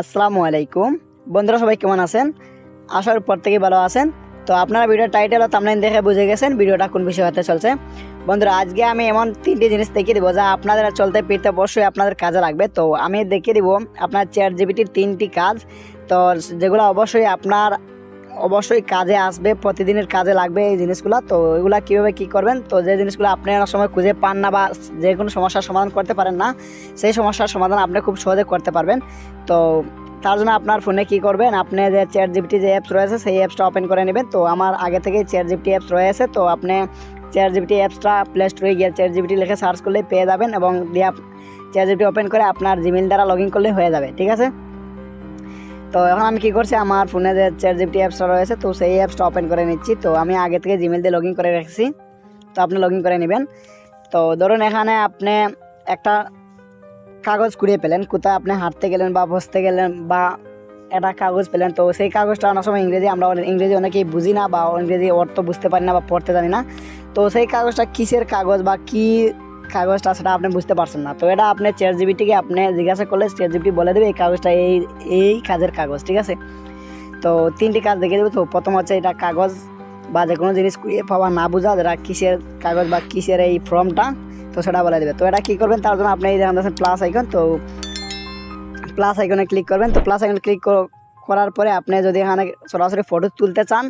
আসসালামু আলাইকুম। বন্ধুরা, সবাই কেমন আছেন? আসার পর থেকে ভালো আছেন। তো আপনারা ভিডিও টাইটেল ও থামলাইন দেখে বুঝে গেছেন ভিডিওটা কোন বিষয় হতে চলছে। বন্ধুরা, আজকে আমি এমন তিনটি জিনিস দেখিয়ে দেবো যা আপনাদের চলতে ফিরতে অবশ্যই আপনাদের কাজে লাগবে। তো আমি দেখিয়ে দিব আপনার চেয়ার জিবিটির তিনটি কাজ। তো যেগুলো অবশ্যই আপনার অবশ্যই কাজে আসবে, প্রতিদিনের কাজে লাগবে এই জিনিসগুলো। তো এগুলা কীভাবে কী করবেন? তো যে জিনিসগুলো আপনি অনেক সময় খুঁজে পান না বা যে কোনো সমস্যার সমাধান করতে পারেন না, সেই সমস্যার সমাধান আপনি খুব সহজে করতে পারবেন। তো তার জন্য আপনার ফোনে কি করবেন? আপনি যে চেয়ার জিপিটি যে অ্যাপস রয়েছে, সেই অ্যাপসটা ওপেন করে নেবেন। তো আমার আগে থেকেই চেয়ার জিপিটি অ্যাপস রয়েছে। তো আপনি চেয়ার জিপিটি অ্যাপসটা প্লে স্টোরে গিয়ে চেয়ার জিপিটি লিখে সার্চ করলে পেয়ে যাবেন এবং দিয়ে চেয়ার জিপিটি ওপেন করে আপনার জিমেল দ্বারা লগ ইন করলে হয়ে যাবে, ঠিক আছে? তো এখন আমি কী করছি, আমার ফোনে যে চেয়ার জিপিটি অ্যাপসটা রয়েছে, তো সেই অ্যাপসটা ওপেন করে নিচ্ছি। তো আমি আগে থেকে জিমেল দিয়ে লগ ইন করে রেখেছি। তো আপনি লগ ইন করে নেবেন। তো ধরুন এখানে আপনি একটা কাগজ কুড়িয়ে পেলেন, কোথায় আপনি হাঁটতে গেলেন বা বসতে গেলেন বা একটা কাগজ পেলেন, তো সেই কাগজটা অনেক সময় ইংরেজি, আমরা ইংরেজি অনেকেই বুঝি না বা ইংরেজি অর্থ বুঝতে পারি না বা পড়তে জানি না। তো সেই কাগজটা কিসের কাগজ বা কি কাগজটা সেটা আপনি বুঝতে পারছেন না। তো এটা আপনি চেয়ার জিবিটিকে আপনি জিজ্ঞাসা করলে চেয়ার জিবিটি বলে দেবে এই কাগজটা এই এই কাজের কাগজ, ঠিক আছে? তো তিনটি কাজ দেখে দেবে। তো প্রথম হচ্ছে এটা কাগজ বা যে কোনো জিনিস কুড়িয়ে পাওয়া না বোঝা, যেটা কিসের কাগজ বা কিসের এই ফর্মটা, তো সেটা বলে দেবে। তো এটা কী করবেন, তার জন্য আপনি এই দেখেন প্লাস আইকন তো প্লাস আইকনে ক্লিক করবেন। তো প্লাস আইকনে ক্লিক করার পরে আপনি যদি এখানে সরাসরি ফটো তুলতে চান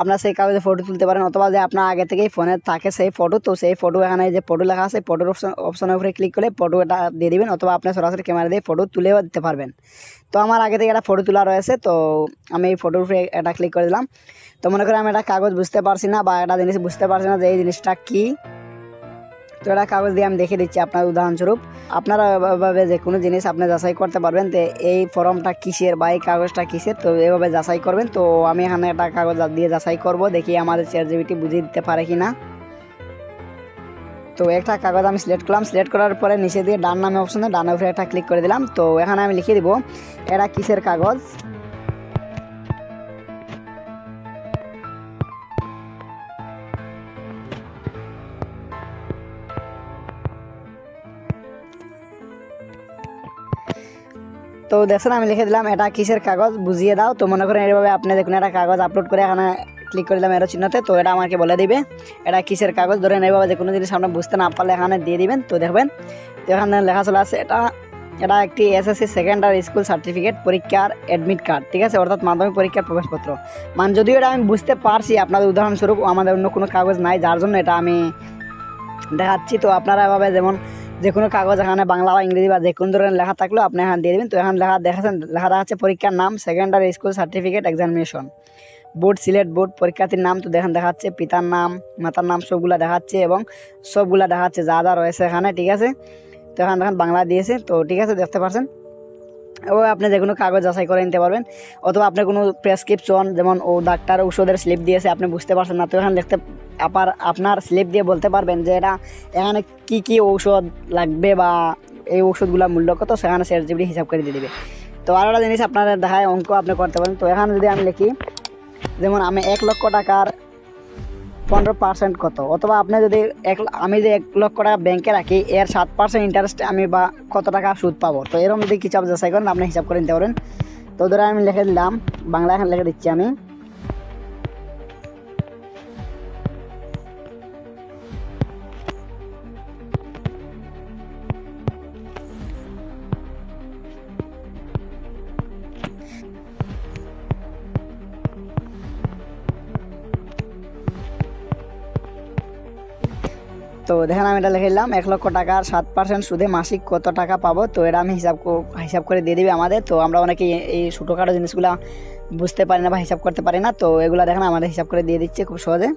আপনার সেই কাগজে ফটো তুলতে পারেন, অথবা যে আপনার আগে থেকেই ফোনে থাকে সেই ফটো তো সেই ফটো এখানে যে ফটো লেখা আছে ফটোর অপশন অপশনের উপরে ক্লিক করে ফটো এটা দিয়ে দেবেন, অথবা আপনি সরাসরি ক্যামেরা দিয়ে ফটো তুলেও দিতে পারবেন। তো আমার আগে থেকে একটা ফটো তোলা রয়েছে, তো আমি এই ফটোর উপরে এটা ক্লিক করে দিলাম। তো মনে করি আমি একটা কাগজ বুঝতে পারছি না, বা একটা জিনিস বুঝতে পারছি না যে এই জিনিসটা কী। তো এটা কাগজ দিয়ে আমি দেখে দিচ্ছি আপনার উদাহরণস্বরূপ। আপনারা এভাবে যে কোনো জিনিস আপনি যাচাই করতে পারবেন তো এই ফর্মটা কিসের বা এই কাগজটা কিসের, তো এভাবে যাচাই করবেন। তো আমি এখানে একটা কাগজ দিয়ে যাচাই করব, দেখি আমাদের চেয়ার জিবিটি বুঝিয়ে দিতে পারে কি না তো একটা কাগজ আমি সিলেক্ট করলাম সিলেক্ট করার পরে নিচে দিয়ে ডান নামে অপশনে ডানের উপরে একটা ক্লিক করে দিলাম। তো এখানে আমি লিখে দিব, এটা কিসের কাগজ? তো দেখছেন, আমি লিখে দিলাম, এটা কিসের কাগজ? বুঝিয়ে দাও। তো মনে করেন, এইভাবে আপনি দেখুন, একটা কাগজ আপলোড করে এখানে ক্লিক করে দিলাম এরো চিহ্নতে তো এটা আমাকে বলে দিবে, এটা কিসের কাগজ? ধরেন, এইভাবে যে কোনো জিনিস আপনি বুঝতে না পারলে এখানে দিয়ে দিবেন। তো দেখবেন, তো এখানে লেখা চলে আছে এটা এটা একটি এসএসসি সেকেন্ডারি স্কুল সার্টিফিকেট পরীক্ষার অ্যাডমিট কার্ড ঠিক আছে? অর্থাৎ মাধ্যমিক পরীক্ষার প্রবেশপত্র। মানে যদিও এটা আমি বুঝতে পারছি, আপনাদের উদাহরণস্বরূপ আমাদের অন্য কোনো কাগজ নাই, যার জন্য এটা আমি দেখাচ্ছি। তো আপনারা এভাবে যেমন যে কোনো কাগজ এখানে বাংলা বা ইংরেজি বা যে কোনো ধরনের লেখা থাকলেও আপনি এখানে দিয়ে দেবেন। তো এখানে লেখা দেখাচ্ছেন লেখা দেখাচ্ছে পরীক্ষার নাম secondary school certificate examination board Sylhet board পরীক্ষার্থীর নাম তো দেখেন দেখাচ্ছে, পিতার নাম, মাতার নাম সবগুলা দেখাচ্ছে এবং সবগুলা দেখাচ্ছে, যা যা রয়েছে এখানে, ঠিক আছে? তো এখানে দেখেন বাংলা দিয়েছে, তো ঠিক আছে, দেখতে পাচ্ছেন ও আপনি যে কোনো কাগজ যাচাই করে নিতে পারবেন, অথবা আপনি কোনো প্রেসক্রিপশন যেমন ও ডাক্তার ওষুধের স্লিপ দিয়েছে, আপনি বুঝতে পারছেন না, তো এখানে দেখতে আবার আপনার স্লিপ দিয়ে বলতে পারবেন যে এটা এখানে কি কি ঔষধ লাগবে বা এই ওষুধগুলোর মূল্য কত সেখানে সেট জিবি হিসাব করে দিয়ে দেবে। তো আর একটা জিনিস আপনাদের দেখায়, অঙ্ক আপনি করতে পারেন। তো এখানে যদি আমি লিখি, যেমন আমি এক লক্ষ টাকার পনেরো পার্সেন্ট কত? অথবা আপনি যদি এক আমি যে এক লক্ষ টাকা ব্যাংকে রাখি, এর সাত পার্সেন্ট ইন্টারেস্ট আমি বা কত টাকা সুদ পাবো? তো এরকম যদি কিছু যাচাই করেন, আপনি হিসাব করে নিতে পারেন। তো ধরে আমি লিখে দিলাম, বাংলা এখানে লিখে দিচ্ছি আমি। তো দেখেন আমি এটা লিখে দিলাম, এক লক্ষ টাকার সাত পার্সেন্ট সুদে মাসিক কত টাকা পাবো? তো এটা আমি হিসাব হিসাব করে দিয়ে দিবে আমাদের। তো আমরা অনেকে এই ছোটোখাটো জিনিসগুলো বুঝতে পারি না বা হিসাব করতে পারি না। তো এগুলো দেখেন আমাদের হিসাব করে দিয়ে দিচ্ছে খুব সহজে।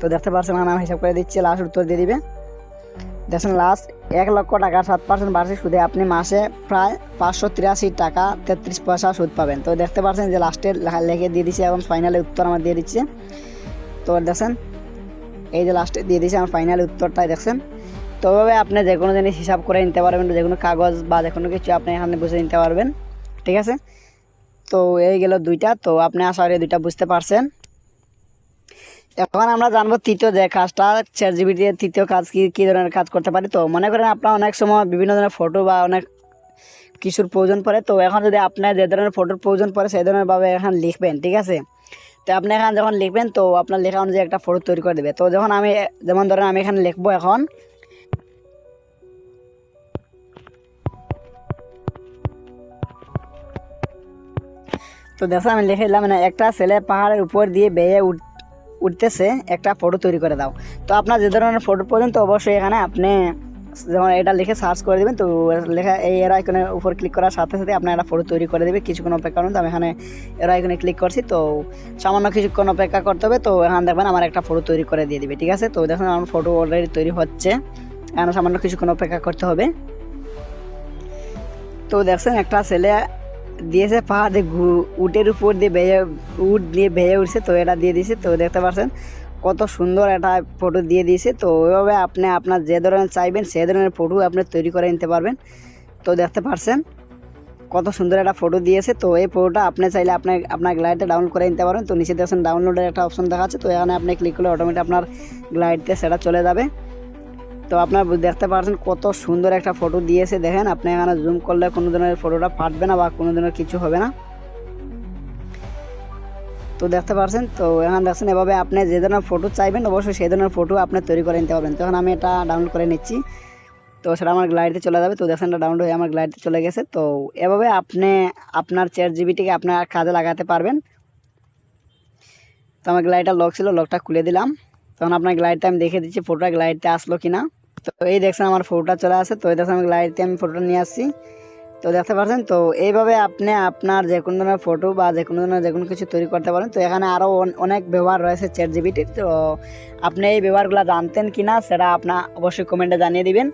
তো দেখতে পারছেন না, আমি হিসাব করে দিচ্ছি লাস্ট উত্তর দিয়ে দিবে। দেখছেন লাস্ট এক লক্ষ টাকার সাত পার্সেন্ট বার্ষিক সুদে। আপনি মাসে প্রায় পাঁচশো তিরাশি টাকা তেত্রিশ পয়সা সুদ পাবেন। তো দেখতে পারছেন যে লাস্টে লেখে দিয়ে দিচ্ছে এবং ফাইনালে উত্তর আমার দিয়ে দিচ্ছে। তো দেখছেন এই যে লাস্টে দিয়ে দিয়েছি আমার ফাইনাল উত্তরটাই দেখছেন? তো ওভাবে আপনি যে কোনো জিনিস হিসাব করে নিতে পারবেন, যে কোনো কাগজ বা যে কোনো কিছু আপনি এখানে বুঝে নিতে পারবেন, ঠিক আছে? তো এই গেল দুইটা, তো আপনি আশা করি দুইটা বুঝতে পারছেন। এখন আমরা জানব তৃতীয় যে কাজটা চার জিবি দিয়ে তৃতীয় কাজ কি, কী ধরনের কাজ করতে পারি? তো মনে করেন আপনার অনেক সময় বিভিন্ন ধরনের ফটো বা অনেক কিছুর প্রয়োজন পড়ে, তো এখন যদি আপনার যে ধরনের ফটোর প্রয়োজন পড়ে, সেই ধরনের ভাবে এখন লিখবেন, ঠিক আছে? তো আপনি এখানে যখন লিখবেন, তো আপনার লেখা অনুযায়ী একটা ফটো তৈরি করে দেবে। তো যখন আমি, যেমন ধরেন আমি এখানে লিখব এখন, তো দেখো আমি লিখে দিলাম মানে একটা ছেলে পাহাড়ের উপর দিয়ে বেয়ে উঠ, উঠতেছে, একটা ফটো তৈরি করে দাও। তো আপনার যে ধরনের ফটো প্রয়োজন, তো অবশ্যই এখানে আপনি যেমন এটা লিখে সার্চ করে দেবেন, তো লেখা এই এর আইকনের উপর ক্লিক করার সাথে সাথে আপনার একটা ফটো তৈরি করে দেবে। কিছুক্ষণ অপেক্ষা করুন, তো আমি এখানে এর আইকনে ক্লিক করছি, তো সামান্য কিছুক্ষণ অপেক্ষা করতে হবে, তো এখানে দেখবেন আমার একটা ফটো তৈরি করে দিয়ে দিবে, ঠিক আছে? তো দেখুন আমার ফটো অলরেডি তৈরি হচ্ছে, এখানে সামান্য কিছুক্ষণ অপেক্ষা করতে হবে। তো দেখছেন একটা ছেলে দিয়েছে পাহাড় উটের উপর দিয়ে বেয়ে উট দিয়ে বেয়ে উঠছে, তো এটা দিয়ে দিয়েছে, তো দেখতে পাচ্ছেন কত সুন্দর একটা ফটো দিয়ে দিয়েছে। তো ওইভাবে আপনি আপনার যে ধরনের চাইবেন, সেই ধরনের ফটো আপনি তৈরি করে নিতে পারবেন। তো দেখতে পারছেন কত সুন্দর একটা ফটো দিয়েছে। তো এই ফটোটা আপনি চাইলে আপনার আপনার গ্লাইডে ডাউনলোড করে নিতে পারবেন। তো নিচে দেখছেন ডাউনলোডের একটা অপশন দেখাচ্ছে। তো এখানে আপনি ক্লিক করলে অটোমেটিক আপনার গ্লাইডতে সেটা চলে যাবে। তো আপনার দেখতে পাচ্ছেন কত সুন্দর একটা ফটো দিয়েছে। দেখেন আপনি এখানে জুম করলে কোনো ধরনের ফটোটা ফাটবে না বা কোনো ধরনের কিছু হবে না। তো দেখতে পাচ্ছেন তো এখানে দেখছেন এভাবে আপনি যে ধরনের ফটো চাইবেন, অবশ্যই সেই ধরনের ফটো আপনি তৈরি করে নিতে পারবেন। তখন আমি এটা ডাউনলোড করে নিচ্ছি। তো সেটা আমার গ্লাইডে চলে যাবে। তো দেখছেন এটা ডাউনলোড হয়ে আমার গ্লাইডে চলে গেছে। তো এভাবে আপনি, আপনার চেয়ার জিবিটিকে আপনার কাজে লাগাতে পারবেন। তো আমার গ্লাইডটা লক ছিল লকটা খুলে দিলাম। তখন আপনার গ্লাইডটা আমি দেখে দিচ্ছি ফটোটা গ্লাইডটা আসলো কিনা। তো এই দেখছেন আমার ফটোটা চলে আসে। তো এই দেখছেন আমি গ্লাইডতে আমি ফটোটা নিয়ে আসছি। তো দেখতে পাচ্ছেন, তো এইভাবে আপনি আপনার যে কোনো ধরনের ফটো বা যে কোনো ধরনের যে কোনো কিছু তৈরি করতে পারেন। তো এখানে আরও অনেক ব্যবহার রয়েছে চ্যাট জিবিটির তো আপনি এই ব্যবহারগুলো জানতেন কি না সেটা আপনার অবশ্যই কমেন্টে জানিয়ে দিবেন।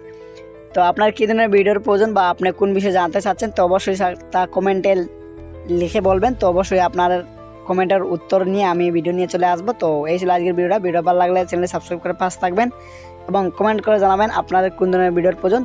তো আপনার কী ধরনের ভিডিওর প্রয়োজন বা আপনি কোন বিষয়ে জানতে চাচ্ছেন, তো অবশ্যই তা কমেন্টে লিখে বলবেন। তো অবশ্যই আপনার কমেন্টের উত্তর নিয়ে আমি ভিডিও নিয়ে চলে আসব। তো এই ছিল আজকের ভিডিওটা ভিডিও ভালো লাগলে চ্যানেলে সাবস্ক্রাইব করে পাশ থাকবেন এবং কমেন্ট করে জানাবেন আপনাদের কোন ধরনের ভিডিওর প্রয়োজন।